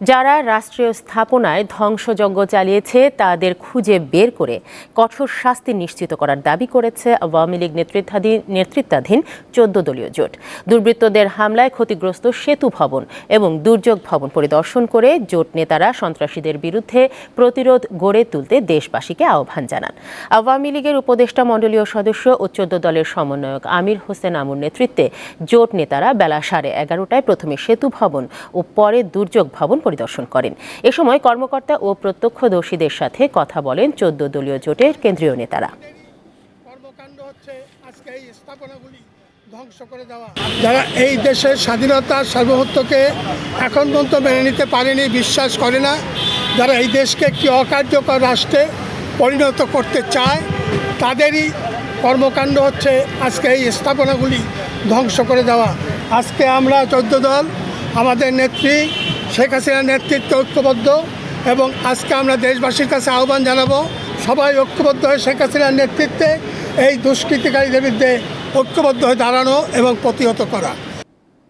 যারা রাষ্ট্রীয় স্থাপনায় ধ্বংসযজ্ঞ চালিয়েছে, তাদের খুঁজে বের করে কঠোর শাস্তি নিশ্চিত করার দাবি করেছে আওয়ামী লীগ নেতৃত্বাধীন নেতৃত্বাধীন চোদ্দ দলীয় জোট। দুর্বৃত্তদের হামলায় ক্ষতিগ্রস্ত সেতু ভবন এবং দুর্যোগ ভবন পরিদর্শন করে জোট নেতারা সন্ত্রাসীদের বিরুদ্ধে প্রতিরোধ গড়ে তুলতে দেশবাসীকে আহ্বান জানান। আওয়ামী লীগের উপদেষ্টা মণ্ডলীয় সদস্য ও চোদ্দ দলের সমন্বয়ক আমির হোসেন আমুর নেতৃত্বে জোট নেতারা বেলা সাড়ে এগারোটায় প্রথমে সেতু ভবন ও পরে দুর্যোগ ভবন পরিদর্শন করেন। এ সময় কর্মকর্তা ও প্রত্যক্ষদর্শীদের সাথে কথা বলেন চোদ্দ দলীয় জোটের কেন্দ্রীয় নেতারা। কর্মকাণ্ড হচ্ছে আজকে এই স্থাপনাগুলি ধ্বংস করে দেওয়া। যারা এই দেশের স্বাধীনতা সার্বভৌমত্বকে এখন পর্যন্ত মেনে নিতে পারেনি, বিশ্বাস করে না, যারা এই দেশকে একটি অকার্যকর রাষ্ট্রে পরিণত করতে চায়, তাদেরই কর্মকাণ্ড হচ্ছে আজকে এই স্থাপনাগুলি ধ্বংস করে দেওয়া। আজকে আমরা চোদ্দ দল, আমাদের নেত্রী শেখ হাসিনার নেতৃত্বে ঐক্যবদ্ধ এবং আজকে আমরা দেশবাসীর কাছে আহ্বান জানাব, সবাই ঐক্যবদ্ধ হয়ে শেখ হাসিনার নেতৃত্বে এই দুষ্কৃতিকারীদের বিরুদ্ধে ঐক্যবদ্ধ হয়ে দাঁড়ানো এবং প্রতিহত করা।